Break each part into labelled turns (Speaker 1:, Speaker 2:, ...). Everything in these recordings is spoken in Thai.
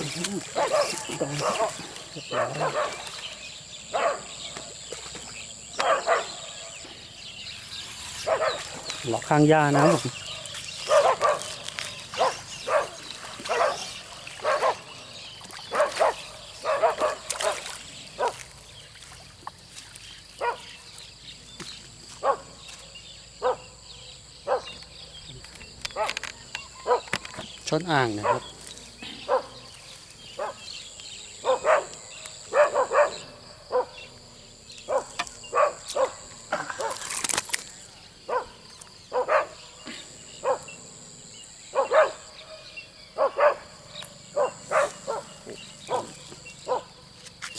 Speaker 1: ตรงเรียบร้อยล็อกข้างหญ้านะครับผมช้อนอ่างนะครับ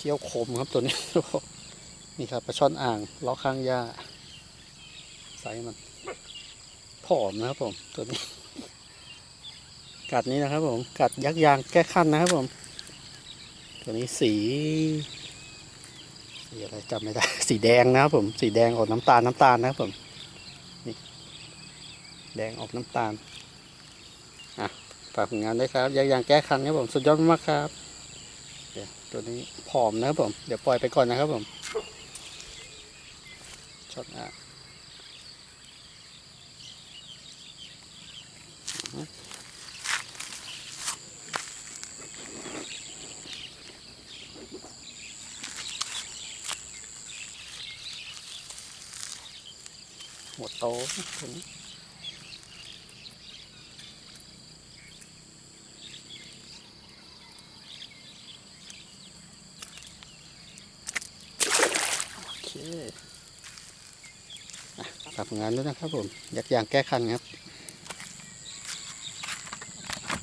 Speaker 1: คี้ยวคมครับตัวนี้ นี่ครับปลาช่อนอ่างล้อข้างหญ้าไซส์มันผอมนะครับผมตัวนี้ กัดนี้นะครับผมกัดยักษ์ยางแก้ขั้นนะครับผม ตัวนี้สี สีอะไรจำไม่ได้สีแดงนะครับผมสีแดงออกน้ำตาลน้ำตาลนะครับผมนี่แดงออกน้ำตาลอะฝากผลงานด้วยครับยักษ์ยางแก้คันครับผมสุดยอดมากครับ ตัวนี้ผอมนะครับผม เดี๋ยวปล่อยไปก่อนนะครับผมช็อตอะหัวโตตัว เคอะฝากผลงานด้วยนะครับผมอยากอย่างแก้คันครับ